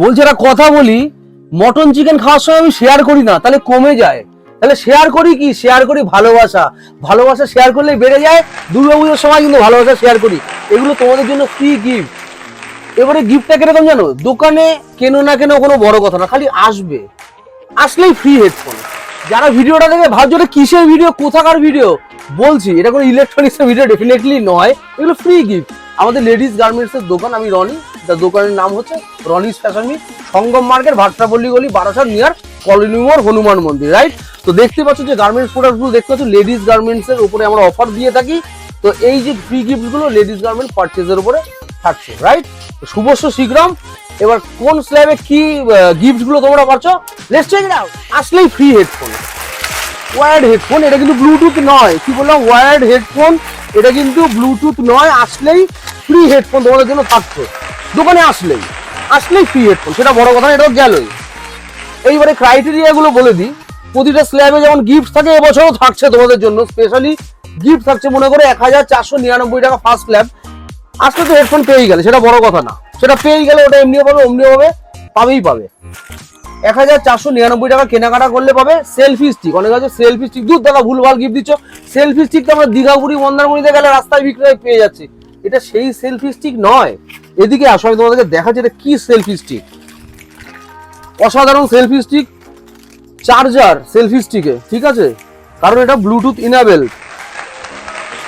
বলছে, একটা কথা বলি, মটন চিকেন খাওয়ার সময় আমি শেয়ার করি না, তাহলে কমে যায়। তাহলে শেয়ার করি কি? শেয়ার করি ভালোবাসা। ভালোবাসা শেয়ার করলে বেড়ে যায়, দুর্গাপুজোর সময় কিন্তু ভালোবাসা শেয়ার করি। এগুলো তোমাদের জন্য ফ্রি গিফট এবারে গিফটটা কীরকম জানো? দোকানে কেন না কেন কোনো বড় কথা না, খালি আসবে। আসলেই ফ্রি হেডফোন যারা ভিডিওটা দেখে ভাবছ, এটা কিসের ভিডিও কোথাকার ভিডিও বলছি, এটা কোনো ইলেকট্রনিক্সের ভিডিও ডেফিনেটলি নয়। এগুলো ফ্রি গিফট আমাদের লেডিস গার্মেন্টসের দোকান, আমি রনি। তার দোকানের নাম হচ্ছে রনিস ফ্যাশন, সঙ্গম মার্কেট, ভাট্টাপল্লী গলি, বারাসাত, নিয়ার কলোনি মোড়, হনুমান মন্দির রাইট তো দেখতে পাচ্ছ যে গার্মেন্টস প্রোডাক্টগুলো দেখতে পাচ্ছ লেডিস গার্মেন্টস এর উপরে আমরা অফার দিয়ে থাকি। তো এই যে ফ্রি গিফটগুলো লেডিস গার্মেন্ট পারচেজের উপরে থাকছে রাইট শুভস্য শীঘ্রম এবার কোন স্ল্যাবে কি গিফটগুলো তোমরা পাচ্ছ? লেটস চেক ইট আউট আসলেই ফ্রি হেডফোন ওয়ার্ড হেডফোন এটা কিন্তু ব্লুটুথ নয়। কি বললাম? ওয়ার্ড হেডফোন এটা কিন্তু ব্লুটুথ নয়। আসলেই ফ্রি হেডফোন তোমাদের জন্য থাকছে। দোকানে আসলেই আসলেই ফ্রি হেডফোন সেটা বড় কথা এটাও গেলই। এইবারে ক্রাইটেরিয়া গুলো বলে দিই, প্রতিটা স্ল্যাবে যেমন গিফট থাকে, এবছরও থাকছে তোমাদের জন্য। স্পেশালি গিফট থাকছে, মনে করে এক হাজার চারশো নিরানব্বই টাকা ফার্স্ট স্ল্যাব আসলে তো হেডফোন পেয়েই গেলে, সেটা বড় কথা না। সেটা পেয়েই গেলে ওটা এমনিও পাবে, অমনিও পাবে, পাবেই পাবে। এক হাজার চারশো নিরানব্বই টাকা কেনাকাটা করলে পাবে সেলফি স্টিক অনেক আছে সেলফি স্টিক দূর, দাদা, ভুলভাল গিফট দিচ্ছ। সেলফি স্টিক তো আমরা দীঘাপুরি, মন্দারমণিতে গেলে রাস্তায় বিক্রয় পেয়ে যাচ্ছি। এটা সেই সেলফি স্টিক নয়। এদিকে আসো, আমি তোমাদেরকে দেখাচ্ছি এটা কি সেলফি স্টিক অসাধারণ সেলফি স্টিক চার্জার সেলফি স্টিকে ঠিক আছে? কারণ এটা ব্লুটুথ ইনাবেল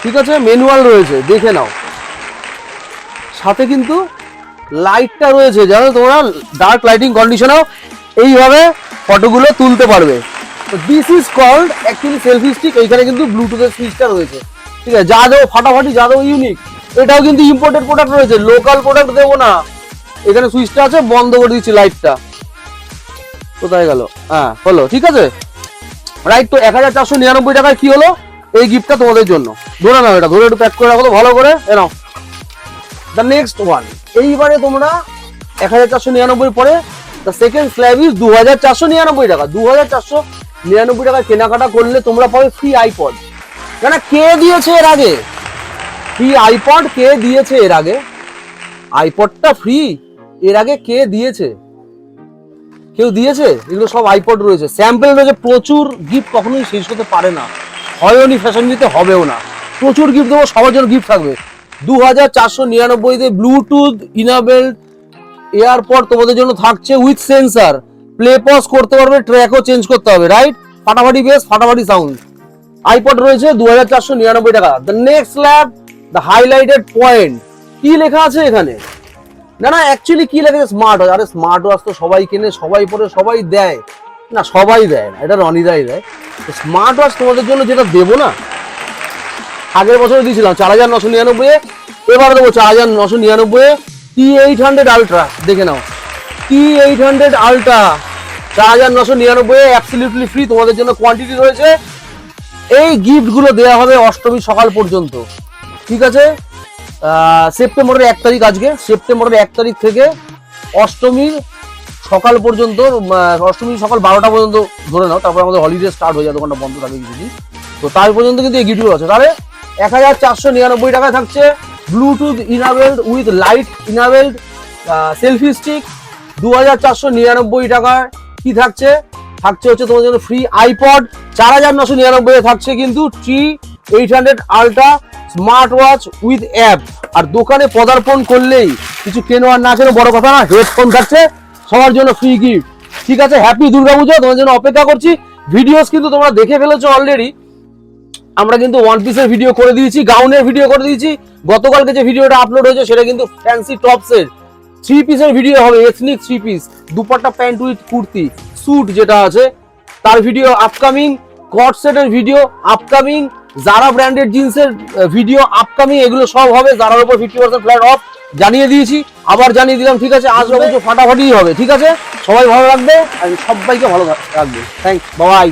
ঠিক আছে? ম্যানুয়াল রয়েছে, দেখে নাও। সাথে কিন্তু লাইটটা রয়েছে, জানো তোমরা? ডার্ক লাইটিং কন্ডিশনেও এইভাবে ফটোগুলো তুলতে পারবে। তো this is called actually selfie stick এইখানে কিন্তু ব্লুটুথের সুইচটা রয়েছে। ঠিক আছে? যা দেবো, ফাটাফাটি যা দেবো ইউনিক এটাও কিন্তু ইম্পোর্টেড প্রোডাক্ট রয়েছে লোকাল প্রোডাক্ট দেবো না। এখানে সুইচটা আছে, বন্ধ করে দিচ্ছি লাইটটা কোথায় গেল? হ্যাঁ হলো, ঠিক আছে? রাইট তো এক হাজার চারশো নিরানব্বই টাকায় কি হলো? এই গিফটটা তোমাদের জন্য। ধরে নাও এটা, ধরে একটু প্যাক করে রাখো ভালো করে। এ নাও। দ্য নেক্সট ওয়ান এইবারে তোমরা এক হাজার চারশো নিরানব্বই পরে দ্য সেকেন্ড স্ল্যাব ইজ দু হাজার চারশো নিরানব্বই টাকা। দু হাজার চারশো নিরানব্বই টাকা কেনাকাটা করলে তোমরা পাবে ফ্রি আইপড না কে দিয়েছে এর আগে? ফ্রি আইপড কে দিয়েছে এর আগে? আইপডটা ফ্রি এর আগে কে দিয়েছে? কেউ দিয়েছে? এগুলো সব আইপড রয়েছে। স্যাম্পল রয়েছে, প্রচুর গিফট কখনোই শেষ হতে পারে না। হয়নি ফ্যাশন দিতে হবেও না। প্রচুর গিফট দেবো, সবার জন্য গিফট থাকবে। দু হাজার চারশো নিরানব্বইতে ব্লুটুথ ইনাবেল এয়ারপড তোমাদের জন্য থাকছে উইথ সেন্সার প্লে পজ করতে পারবে ট্র্যাকও চেঞ্জ করতে হবে রাইট ফাটাফাটি বেস ফাটাফাটি সাউন্ড আইপড রয়েছে দু হাজার চারশো নিরানব্বই টাকা। The next lab the highlighted point কি লেখা আছে এখানে? না না অ্যাকচুয়ালি কি লেখা আছে? স্মার্ট ওয়াচ আরে স্মার্ট ওয়াচ তো সবাই কেনে, সবাই পরে, সবাই দেয়। না, সবাই দেয় না, এটা রনিদাই দেয়। স্মার্ট ওয়াচ তোমাদের জন্য যেটা দেবো না, আগের বছর দিয়েছিলাম, চার হাজার নশো নিরানব্বই এবার দেবো চার হাজার নশো নিরানব্বই টি এইট হান্ড্রেড আলট্রা দেখে নাও। টি এইট হান্ড্রেড আলট্রা চার হাজার নশো নিরানব্বই অ্যাবসলিউটলি ফ্রি তোমাদের জন্য কোয়ান্টিটি রয়েছে। এই গিফটগুলো দেওয়া হবে অষ্টমী সকাল পর্যন্ত। ঠিক আছে? সেপ্টেম্বরের এক তারিখ আজকে। সেপ্টেম্বরের এক তারিখ থেকে অষ্টমীর সকাল পর্যন্ত অষ্টমীর সকাল বারোটা পর্যন্ত ধরে নাও, তারপর আমাদের হলিডে স্টার্ট হয়ে যায়, দোকানটা বন্ধ থাকে কিছুদিন। তো তার পর্যন্ত কিন্তু এই গিফটগুলো আছে। তাহলে এক হাজার চারশো নিরানব্বই টাকায় থাকছে Bluetooth enabled with light enabled selfie stick দু হাজার চারশো নিরানব্বই টাকায় কি থাকছে? থাকছে হচ্ছে তোমাদের জন্য ফ্রি আইপড চার হাজার নশো নিরানব্বই থাকছে কিন্তু three eight hundred ultra smart watch with app. আর দোকানে পদার্পণ করলেই কিছু কেনো আর না কেনো বড় কথা না, হেডফোন থাকছে, সবার জন্য ফ্রি গিফট ঠিক আছে হ্যাপি দুর্গাপুজো তোমার জন্য অপেক্ষা করছি। ভিডিওস কিন্তু তোমরা দেখে ফেলেছো অলরেডি আমরা কিন্তু ওয়ান পিসের ভিডিও করে দিয়েছি গাউনের ভিডিও করে দিয়েছি। গতকালকে যে ভিডিওটা আপলোড হয়েছে, সেটা কিন্তু ফ্যান্সি টপসের থ্রি পিসের ভিডিও হবে ethnic three piece dupatta pant with kurti suit যেটা আছে, তার ভিডিও আপকামিং কট সেটের ভিডিও আপকামিং যারা ব্র্যান্ডেড জিন্সের ভিডিও আপকামিং এগুলো সব হবে। যারার উপর ফিফটি পার্সেন্ট ফ্ল্যাট অফ জানিয়ে দিয়েছি। আবার জানিয়ে দিলাম ঠিক আছে আজ অবশ্য ফাটাফাটি হবে ঠিক আছে? সবাই ভালো রাখবে আর সবাইকে ভালো রাখবে থ্যাংক বাবাই